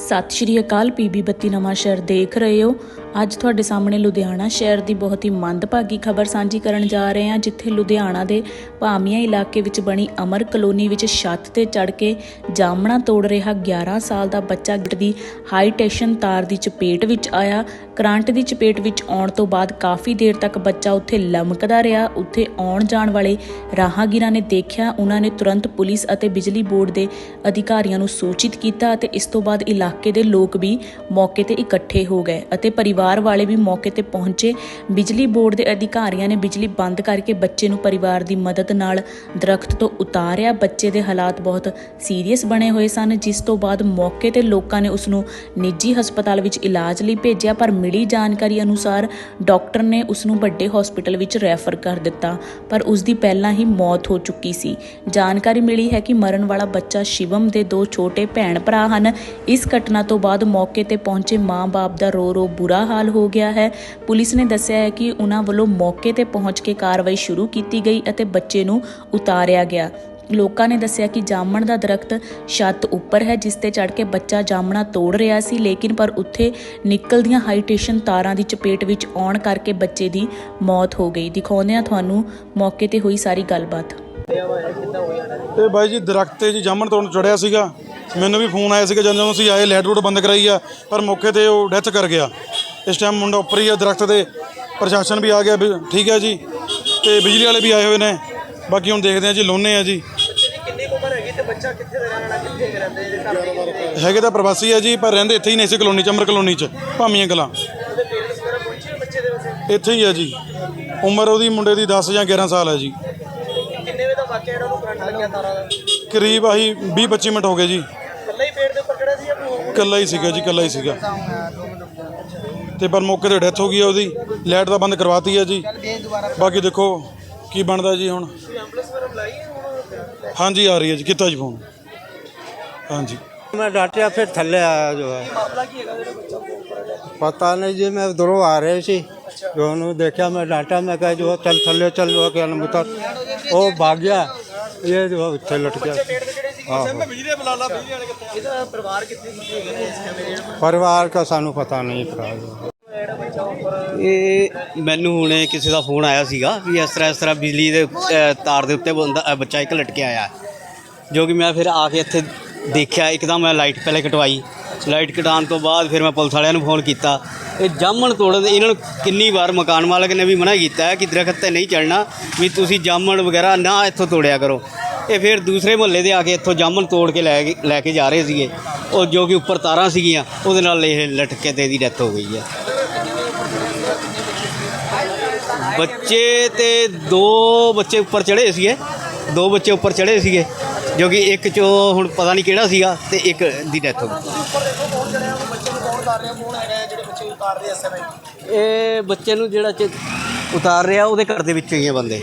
ਸਤਿ ਸ਼੍ਰੀ ਅਕਾਲ ਪੀਬੀ ਬੱਤੀ ਨਵਾਂ ਸ਼ਹਿਰ ਦੇਖ ਰਹੇ ਹੋ। ਅੱਜ ਤੁਹਾਡੇ ਸਾਹਮਣੇ ਲੁਧਿਆਣਾ ਸ਼ਹਿਰ ਦੀ ਬਹੁਤ ਹੀ ਮੰਦਭਾਗੀ ਖਬਰ ਸਾਂਝੀ ਕਰਨ ਜਾ ਰਹੇ ਹਾਂ, ਜਿੱਥੇ ਲੁਧਿਆਣਾ ਦੇ ਭਾਮੀਆਂ ਇਲਾਕੇ ਵਿੱਚ ਬਣੀ ਅਮਰ ਕਲੋਨੀ ਵਿੱਚ ਛੱਤ ਤੇ ਚੜ ਕੇ ਜਾਮਣਾ ਤੋੜ ਰਿਹਾ 11 ਸਾਲ ਦਾ ਬੱਚਾ ਗਿੱਟ ਦੀ ਹਾਈ ਟੈਸ਼ਨ ਤਾਰ ਦੀ ਚਪੇਟ ਵਿੱਚ ਆਇਆ। ਕਰੰਟ ਦੀ ਚਪੇਟ ਵਿੱਚ ਆਉਣ ਤੋਂ ਬਾਅਦ ਕਾਫੀ ਦੇਰ ਤੱਕ ਬੱਚਾ ਉੱਥੇ ਲਮਕਦਾ ਰਿਹਾ। ਉੱਥੇ ਆਉਣ ਜਾਣ ਵਾਲੇ ਰਾਹਗੀਰਾਂ ਨੇ ਦੇਖਿਆ, ਉਹਨਾਂ ਨੇ ਤੁਰੰਤ ਪੁਲਿਸ ਅਤੇ ਬਿਜਲੀ ਬੋਰਡ ਦੇ ਅਧਿਕਾਰੀਆਂ ਨੂੰ ਸੂਚਿਤ ਕੀਤਾ ਅਤੇ ਇਸ ਤੋਂ ਬਾਅਦ ਇਲਾਕੇ ਦੇ ਲੋਕ ਵੀ ਮੌਕੇ ਤੇ ਇਕੱਠੇ ਹੋ ਗਏ ਅਤੇ ਪਰਿਵਾਰ ਵਾਲੇ ਵੀ ਮੌਕੇ ਤੇ ਪਹੁੰਚੇ। ਬਿਜਲੀ ਬੋਰਡ ਦੇ ਅਧਿਕਾਰੀਆਂ ਨੇ ਬਿਜਲੀ ਬੰਦ ਕਰਕੇ ਬੱਚੇ ਨੂੰ ਪਰਿਵਾਰ ਦੀ ਮਦਦ ਨਾਲ ਦਰਖਤ ਤੋਂ ਉਤਾਰਿਆ। ਬੱਚੇ ਦੇ ਹਾਲਾਤ ਬਹੁਤ ਸੀਰੀਅਸ ਬਣੇ ਹੋਏ ਸਨ, ਜਿਸ ਤੋਂ ਬਾਅਦ ਮੌਕੇ ਤੇ ਲੋਕਾਂ ਨੇ ਉਸ ਨੂੰ ਨਿੱਜੀ ਹਸਪਤਾਲ ਵਿੱਚ ਇਲਾਜ ਲਈ ਭੇਜਿਆ, ਪਰ ਮਿਲੀ ਜਾਣਕਾਰੀ ਅਨੁਸਾਰ ਡਾਕਟਰ ਨੇ ਉਸ ਨੂੰ ਵੱਡੇ ਹਸਪਤਾਲ ਵਿੱਚ ਰੈਫਰ ਕਰ ਦਿੱਤਾ, ਪਰ ਉਸ ਦੀ ਪਹਿਲਾਂ ਹੀ ਮੌਤ ਹੋ ਚੁੱਕੀ ਸੀ। ਜਾਣਕਾਰੀ ਮਿਲੀ ਹੈ ਕਿ ਮਰਨ ਵਾਲਾ ਬੱਚਾ ਸ਼ਿਵਮ ਦੇ ਦੋ ਛੋਟੇ ਭੈਣ ਭਰਾ ਹਨ। ਇਸ ਘਟਨਾ ਤੋਂ ਬਾਅਦ ਮੌਕੇ ਤੇ ਪਹੁੰਚੇ ਮਾਂ-ਬਾਪ ਦਾ ਰੋ ਰੋ ਬੁਰਾ ਹਾਲ ਹੋ ਗਿਆ ਹੈ। ਪੁਲਿਸ ਨੇ ਦੱਸਿਆ ਹੈ ਕਿ ਉਹਨਾਂ ਵੱਲੋਂ ਮੌਕੇ ਤੇ ਪਹੁੰਚ ਕੇ ਕਾਰਵਾਈ ਸ਼ੁਰੂ ਕੀਤੀ ਗਈ ਅਤੇ ਬੱਚੇ ਨੂੰ ਉਤਾਰਿਆ ਗਿਆ। ਲੋਕਾਂ ਨੇ ਦੱਸਿਆ ਕਿ ਜਾਮਣ ਦਾ ਦਰਖਤ ਛੱਤ ਉੱਪਰ ਹੈ, ਜਿਸ ਤੇ ਚੜ ਕੇ ਬੱਚਾ ਜਾਮਣਾ ਤੋੜ ਰਿਹਾ ਸੀ, ਲੇਕਿਨ ਪਰ ਉੱਥੇ ਨਿਕਲਦੀਆਂ ਹਾਈਟੇਸ਼ਨ ਤਾਰਾਂ ਦੀ ਚਪੇਟ ਵਿੱਚ ਆਉਣ ਕਰਕੇ ਬੱਚੇ ਦੀ ਮੌਤ ਹੋ ਗਈ। ਦਿਖਾਉਂਦੇ ਹਾਂ ਤੁਹਾਨੂੰ ਮੌਕੇ ਤੇ ਹੋਈ ਸਾਰੀ ਗੱਲਬਾਤ। ਇਹ ਬਾਈ ਜੀ, ਦਰਖਤ ਤੇ ਜੀ ਜਾਮਣ ਤੋੜਨ ਚੜਿਆ ਸੀਗਾ। ਮੈਨੂੰ ਵੀ ਫੋਨ ਆਇਆ ਸੀਗਾ, ਜਦੋਂ ਅਸੀਂ ਆਏ, ਲਾਈਟ ਰੂਟ ਬੰਦ ਕਰਾਈ ਆ, ਪਰ ਮੌਕੇ ਤੇ ਉਹ ਡੈਥ ਕਰ ਗਿਆ। ਇਸ ਟਾਈਮ ਮੁੰਡਾ ਉੱਪਰ ਹੀ ਆ ਦਰਖਤ ਦੇ ਪ੍ਰਸ਼ਾਸਨ ਵੀ ਆ ਗਿਆ ਠੀਕ ਹੈ ਜੀ ਤੇ ਬਿਜਲੀ ਵਾਲੇ ਵੀ ਆਏ ਹੋਏ ਨੇ। ਬਾਕੀ ਹੁਣ ਦੇਖਦੇ ਆ ਜੀ ਲੋਨੇ ਆ ਜੀ। ਕਿੰਨੀ ਕੁ ਉਮਰ ਹੈਗੀ ਤੇ ਬੱਚਾ ਕਿੱਥੇ ਦਾ ਰਹਿਣ ਵਾਲਾ ਕਿੱਥੇ ਰਹਿੰਦੇ ਇਹਦੇ ਘਰ ਦੇ ਕਿੱਥੇ ਹੈਗੇ ਤਾਂ ਪ੍ਰਵਾਸੀ ਆ ਜੀ ਪਰ ਰਹਿੰਦੇ ਇੱਥੇ ਹੀ ਨੇ ਇਸੇ ਕਲੋਨੀ ਚ ਅਮਰ ਕਲੋਨੀ ਚ ਭਾਮੀਆਂ ਕਲਾਂ। ਇੱਥੇ ਹੀ ਆ ਜੀ। ਉਮਰ ਉਹਦੀ ਮੁੰਡੇ ਦੀ 10 ਜਾਂ 11 ਸਾਲ ਹੈ ਜੀ। ਕਿੰਨੇ ਵੇ ਦਾ ਵਾਕਿਆ ਜਿਹੜਾ ਉਹਨੂੰ ਕਰੰਟ ਲੱਗਿਆ ਤਾਰਾਂ ਦਾ ਕਰੀਬ ਆਹੀ 20 25 ਮਿੰਟ ਹੋ ਗਏ ਜੀ। ਇਕੱਲਾ ਹੀ ਪੇੜ ਦੇ ਉੱਪਰ ਖੜਾ ਸੀ? ਇਕੱਲਾ ਹੀ ਸੀਗਾ ਜੀ ਇਕੱਲਾ ਹੀ ਸੀਗਾ। ਤੇ ਪਰ ਮੌਕੇ ਤੇ ਡੈਥ ਹੋ ਗਈ ਆ ਉਹਦੀ ਲਾਈਟ ਤਾਂ ਬੰਦ ਕਰਵਾਤੀ ਹੈ ਜੀ ਬਾਕੀ ਦੇਖੋ ਕੀ ਬਣਦਾ ਜੀ ਹੁਣ ਕੋਈ ਐਂਬੂਲੈਂਸ ਵਗੈਰਾ ਬੁਲਾਈ ਹੈ ਹੁਣ ਹਾਂਜੀ ਆ ਰਹੀ ਹੈ ਜੀ ਕੀਤਾ ਜੀ ਫੋਨ ਹਾਂਜੀ मैं डांटिया फिर थल्ले आया जो है ਮਾਮਲਾ ਕੀ ਹੈਗਾ ਜਿਹੜਾ ਬੱਚਾ ਉੱਪਰ ਹੈ पता नहीं जी मैं उधरों आ रहे सी जो उन्होंने देखा मैं डांटा मैं कहा जो है, चल थल्ले चल जो है, क्या नाम उतर वो भाग गया ये जो है उत्थे लट गया ਪਰਿਵਾਰ ਦਾ ਸਾਨੂੰ ਪਤਾ ਨਹੀਂ ਭਰਾ ਇਹ ਮੈਨੂੰ ਹੁਣੇ ਕਿਸੇ ਦਾ ਫੋਨ ਆਇਆ ਸੀਗਾ ਵੀ ਇਸ ਤਰ੍ਹਾਂ ਇਸ ਤਰ੍ਹਾਂ ਬਿਜਲੀ ਦੇ ਤਾਰ ਦੇ ਉੱਤੇ ਬੱਚਾ ਇੱਕ ਲਟਕੇ ਆਇਆ। ਜੋ ਕਿ ਮੈਂ ਫਿਰ ਆ ਕੇ ਇੱਥੇ ਦੇਖਿਆ ਇੱਕਦਮ ਮੈਂ ਲਾਈਟ ਪਹਿਲੇ ਕਟਵਾਈ। ਲਾਈਟ ਕਟਾਉਣ ਤੋਂ ਬਾਅਦ ਫਿਰ ਮੈਂ ਪੁਲਿਸ ਵਾਲਿਆਂ ਨੂੰ ਫੋਨ ਕੀਤਾ। ਇਹ ਜਾਮਣ ਤੋੜਨ ਇਹਨਾਂ ਨੂੰ ਕਿੰਨੀ ਵਾਰ ਮਕਾਨ ਮਾਲਕ ਨੇ ਵੀ ਮਨਾ ਕੀਤਾ ਹੈ ਕਿ ਦਰਖਤ ਤੇ ਨਹੀਂ ਚੜਨਾ ਵੀ ਤੁਸੀਂ ਜਾਮਣ ਵਗੈਰਾ ਨਾ ਇੱਥੋਂ ਤੋੜਿਆ ਕਰੋ। ਇਹ ਫਿਰ ਦੂਸਰੇ ਮੁਹੱਲੇ ਦੇ ਆ ਕੇ ਇੱਥੋਂ ਜਾਮਣ ਤੋੜ ਕੇ ਲੈ ਕੇ ਲੈ ਕੇ ਜਾ ਰਹੇ ਸੀਗੇ। ਉਹ ਜੋ ਕਿ ਉੱਪਰ ਤਾਰਾਂ ਸੀਗੀਆਂ, ਉਹਦੇ ਨਾਲ ਇਹ ਲਟਕੇ ਤੇ ਇਹਦੀ ਡੈਥ ਹੋ ਗਈ ਹੈ। ਬੱਚੇ ਤੇ ਦੋ ਬੱਚੇ ਉੱਪਰ ਚੜੇ ਸੀਗੇ। ਦੋ ਬੱਚੇ ਉੱਪਰ ਚੜੇ ਸੀਗੇ, ਜੋ ਕਿ ਇੱਕ ਚੋਂ ਹੁਣ ਪਤਾ ਨਹੀਂ ਕਿਹੜਾ ਸੀਗਾ ਤੇ ਇੱਕ ਦੀ ਡੈਥ ਹੋ ਗਈ। ਇਹ ਬੱਚੇ ਨੂੰ ਜਿਹੜਾ ਉਤਾਰ ਰਿਹਾ, ਉਹਦੇ ਘਰ ਦੇ ਵਿੱਚੋਂ ਹੀ ਆ ਬੰਦੇ।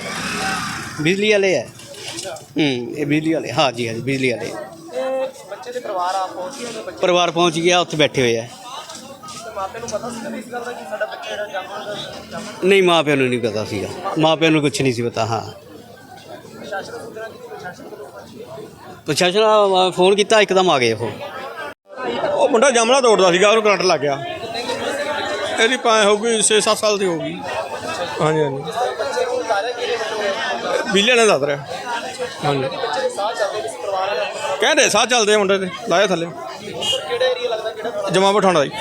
ਬਿਜਲੀ ਵਾਲੇ ਹੈ ਹੂੰ ਇਹ ਬਿਜਲੀ ਵਾਲੇ ਹਾਂ ਜੀ ਹਾਂ ਜੀ ਬਿਜਲੀ ਵਾਲੇ। ਇਹ ਬੱਚੇ ਦੇ ਪਰਿਵਾਰ ਆ ਪਹੁੰਚ ਗਏ ਉਹਦੇ ਬੱਚੇ? ਪਰਿਵਾਰ ਪਹੁੰਚ ਗਿਆ ਉੱਥੇ ਬੈਠੇ ਹੋਏ ਆ। ਦੇ ਮਾਪੇ ਨੂੰ ਪਤਾ ਸੀ ਇਸ ਗੱਲ ਦਾ ਕਿ ਸਾਡਾ ਬੱਚਾ ਜਿਹੜਾ ਜਾਮਣ ਦਾ ਜਾਮਣ ਨਹੀਂ ਮਾਂ ਪਿਓ ਨੂੰ ਨਹੀਂ ਪਤਾ ਸੀਗਾ। ਮਾਂ ਪਿਓ ਨੂੰ ਕੁਝ ਨਹੀਂ ਸੀ ਪਤਾ ਹਾਂ। ਪ੍ਰਸ਼ਾਸਨ ਫੋਨ ਕੀਤਾ ਇੱਕਦਮ ਆ ਗਏ ਉਹ। ਉਹ ਮੁੰਡਾ ਜਾਮਣਾ ਤੋੜਦਾ ਸੀਗਾ ਉਹਨੂੰ ਕਰੰਟ ਲੱਗ ਗਿਆ। ਇਹਦੀ ਪਾਏ ਹੋ ਗਈ 6-7 ਸਾਲ ਦੀ ਹੋ ਗਈ ਹਾਂਜੀ। ਹਾਂਜੀ ਬਿਜਲੀ ਨੇ ਦੱਸ ਰਿਹਾ। ਹਾਂਜੀ। ਸਾਹ ਚੱਲਦੇ ਕਹਿੰਦੇ ਸਾਹ ਚੱਲਦੇ ਆ ਮੁੰਡੇ ਦੇ ਲਾਇਆ ਥੱਲੇ। ਕਿਹੜਾ ਏਰੀਆ ਲੱਗਦਾ ਕਿਹੜਾ ਜਮਾ ਬਿਠਾਉਣਾ ਜੀ।